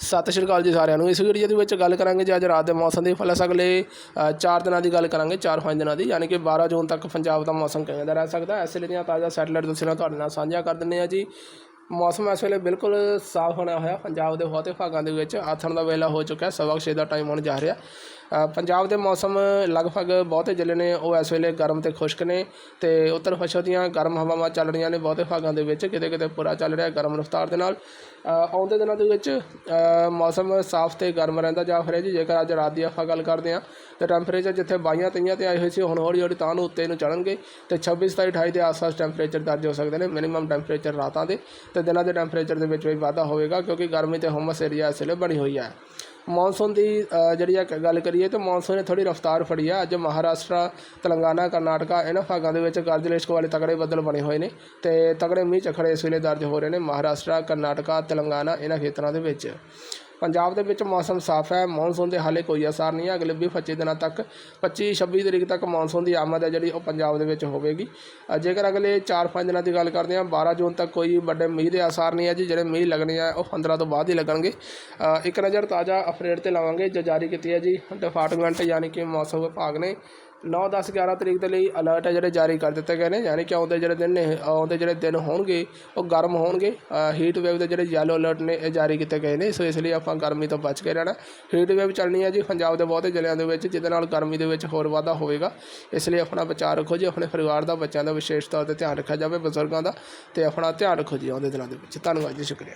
ਸਤਿ ਸ਼੍ਰੀ ਅਕਾਲ ਜੀ ਸਾਰਿਆਂ ਨੂੰ। ਇਸ ਵੀਡੀਓ ਦੇ ਵਿੱਚ ਗੱਲ ਕਰਾਂਗੇ ਜੀ ਅੱਜ ਰਾਤ ਦੇ ਮੌਸਮ ਦੀ। ਪਲਸ ਅਗਲੇ 4 ਦਿਨਾਂ ਦੀ ਗੱਲ ਕਰਾਂਗੇ 4-5 ਦਿਨਾਂ ਦੀ। ਯਾਨੀ ਕਿ 12 ਜੂਨ ਤੱਕ ਪੰਜਾਬ ਦਾ ਮੌਸਮ ਕਿਵੇਂ ਦਾ ਰਹਿ ਸਕਦਾ ਇਸ ਲਈ ਦੀਆਂ ਤਾਜ਼ਾ ਸੈਟਲਾਈਟ ਤਸਵੀਰਾਂ ਤੁਹਾਡੇ ਨਾਲ ਸਾਂਝਾ ਕਰ ਦਿੰਦੇ ਆ ਜੀ। ਮੌਸਮ ਇਸ ਵੇਲੇ ਬਿਲਕੁਲ ਸਾਫ਼ ਹੋਣਾ ਹੋਇਆ ਪੰਜਾਬ ਦੇ ਬਹੁਤੇ ਭਾਗਾਂ ਦੇ ਵਿੱਚ। ਆਥਣ ਦਾ ਵੇਲਾ ਹੋ ਚੁੱਕਾ ਹੈ ਸਵਾ ਕੁ ਛੇ ਦਾ ਟਾਈਮ ਹੋਣ ਜਾ ਰਿਹਾ। ਪੰਜਾਬ ਦੇ ਮੌਸਮ ਲਗਭਗ ਬਹੁਤੇ ਜ਼ਿਲ੍ਹੇ ਨੇ, ਉਹ ਇਸ ਵੇਲੇ ਗਰਮ ਤੇ ਖੁਸ਼ਕ ਨੇ ਤੇ ਉੱਤਰ ਪੱਛਮ ਦੀਆਂ ਗਰਮ ਹਵਾਵਾਂ ਚੱਲ ਰਹੀਆਂ ਨੇ ਬਹੁਤੇ ਭਾਗਾਂ ਦੇ ਵਿੱਚ, ਕਿਤੇ ਕਿਤੇ ਪੂਰਾ ਚੱਲ ਰਿਹਾ ਗਰਮ ਰਫ਼ਤਾਰ ਦੇ ਨਾਲ। ਆਉਂਦੇ ਦਿਨਾਂ ਦੇ ਵਿੱਚ ਮੌਸਮ ਸਾਫ਼ ਤੇ ਗਰਮ ਰਹਿੰਦਾ ਜਾ ਫਿਰ ਜੀ, ਜੇਕਰ ਅੱਜ ਰਾਤ ਦੀ ਆਪਾਂ ਗੱਲ ਕਰਦੇ ਹਾਂ, ਤੇ ਟੈਂਪਰੇਚਰ ਜਿੱਥੇ 22 ਤਈਆਂ ਤੇ ਆਏ ਹੋਏ ਸੀ, ਹੁਣ ਹੌਲੀ ਹੌਲੀ ਤਾਂ ਨੂੰ ਉੱਤੇ ਨੂੰ ਚੜਨਗੇ ਤੇ 26 27 28 ਦੇ ਆਸ-ਪਾਸ ਟੈਂਪਰੇਚਰ ਦਰਜ ਹੋ ਸਕਦੇ ਨੇ ਮਿਨੀਮਮ ਟੈਂਪਰੇਚਰ ਰਾਤਾਂ ਦੇ ਤੇ ਦਿਨਾਂ ਦੇ ਟੈਂਪਰੇਚਰ ਦੇ ਵਿੱਚ ਵੀ ਵਾਧਾ ਹੋਵੇਗਾ, ਕਿਉਂਕਿ ਗਰਮੀ ਤੇ ਹਮਸ ਏਰੀਆ ਇਸ ਵੇਲੇ ਬਣੀ ਹੋਈ ਹੈ। ਮੌਨਸੂਨ ਦੀ ਜਿਹੜੀ ਆ ਗੱਲ ਕਰੀਏ ਤਾਂ ਮੌਨਸੂਨ ਨੇ ਥੋੜੀ ਰਫ਼ਤਾਰ ਫੜੀ ਆ। ਅੱਜ ਮਹਾਰਾਸ਼ਟਰ, ਤੇਲੰਗਾਨਾ, ਕਰਨਾਟਕਾ ਇਹਨਾਂ ਭਾਗਾਂ ਦੇ ਵਿੱਚ ਗਰਜ ਲਿਸ਼ਕ ਵਾਲੇ ਤਗੜੇ ਬੱਦਲ ਬਣੇ ਹੋਏ ਨੇ ਤੇ ਤਕੜੇ ਮੀਂਹ ਝਖੜੇ ਇਸ ਵੇਲੇ ਦਰਜ ਹੋ ਰਹੇ ਨੇ ਮਹਾਰਾਸ਼ਟਰ, ਕਰਨਾਟਕਾ, ਤੇਲੰਗਾਨਾ ਇਹਨਾਂ ਖੇਤਰਾਂ ਦੇ ਵਿੱਚ। ਪੰਜਾਬ ਦੇ ਵਿੱਚ ਮੌਸਮ ਸਾਫ਼ ਹੈ, ਮੌਨਸੂਨ ਦੇ ਹਾਲੇ ਕੋਈ ਅਸਰ ਨਹੀਂ ਹੈ। ਅਗਲੇ 20-25 ਦਿਨਾਂ ਤੱਕ 25-26 ਤਰੀਕ ਤੱਕ ਮੌਨਸੂਨ ਦੀ ਆਮਦ ਹੈ ਜਿਹੜੀ ਉਹ ਪੰਜਾਬ ਦੇ ਵਿੱਚ ਹੋਵੇਗੀ। ਜੇਕਰ ਅਗਲੇ 4-5 ਦਿਨਾਂ ਦੀ ਗੱਲ ਕਰਦੇ ਹਾਂ 12 ਜੂਨ ਤੱਕ ਕੋਈ ਵੱਡੇ ਮੀਂਹ ਦੇ ਅਸਰ ਨਹੀਂ ਹੈ ਜੀ। ਜਿਹੜੇ ਮੀਂਹ ਲੱਗਣੇ ਆ, ਉਹ 15 ਤੋਂ ਬਾਅਦ ਹੀ ਲੱਗਣਗੇ। ਇੱਕ ਨਜ਼ਰ ਤਾਜ਼ਾ ਅਪਡੇਟ ਤੇ ਲਾਵਾਂਗੇ, ਜੋ ਜਾਰੀ ਕੀਤੀ ਹੈ ਜੀ ਡਿਪਾਰਟਮੈਂਟ ਯਾਨੀ ਕਿ ਮੌਸਮ ਵਿਭਾਗ ਨੇ। 9 10 11 ਤਰੀਕ ਦੇ ਲਈ ਅਲਰਟ ਹੈ ਜਿਹੜੇ ਜਾਰੀ ਕਰ ਦਿੱਤੇ ਗਏ ਨੇ, ਯਾਨੀ ਕਿ ਆਉਂਦੇ ਜਿਹੜੇ ਦਿਨ ਨੇ, ਆਉਂਦੇ ਜਿਹੜੇ ਦਿਨ ਹੋਣਗੇ, ਉਹ ਗਰਮ ਹੋਣਗੇ। ਹੀਟ ਵੇਵ ਦੇ ਜਿਹੜੇ ਯੈਲੋ ਅਲਰਟ ਨੇ, ਇਹ ਜਾਰੀ ਕੀਤੇ ਗਏ ਨੇ, ਸੋ ਇਸ ਲਈ ਆਪਾਂ ਗਰਮੀ ਤੋਂ ਬਚ ਕੇ ਰਹਿਣਾ। ਹੀਟ ਵੇਵ ਚੱਲਣੀ ਹੈ ਜੀ ਪੰਜਾਬ ਦੇ ਬਹੁਤੇ ਜ਼ਿਲ੍ਹਿਆਂ ਦੇ ਵਿੱਚ, ਜਿਹਦੇ ਨਾਲ ਗਰਮੀ ਦੇ ਵਿੱਚ ਹੋਰ ਵਾਧਾ ਹੋਵੇਗਾ। ਇਸ ਲਈ ਆਪਣਾ ਬਚਾਅ ਰੱਖੋ ਜੀ, ਆਪਣੇ ਪਰਿਵਾਰ ਦਾ, ਬੱਚਿਆਂ ਦਾ ਵਿਸ਼ੇਸ਼ ਤੌਰ ਤੇ ਧਿਆਨ ਰੱਖਿਆ ਜਾਵੇ, ਬਜ਼ੁਰਗਾਂ ਦਾ, ਤੇ ਆਪਣਾ ਧਿਆਨ ਰੱਖੋ ਜੀ ਆਉਂਦੇ ਦਿਨਾਂ ਦੇ ਵਿੱਚ। ਧੰਨਵਾਦ ਜੀ, ਸ਼ੁਕਰੀਆ।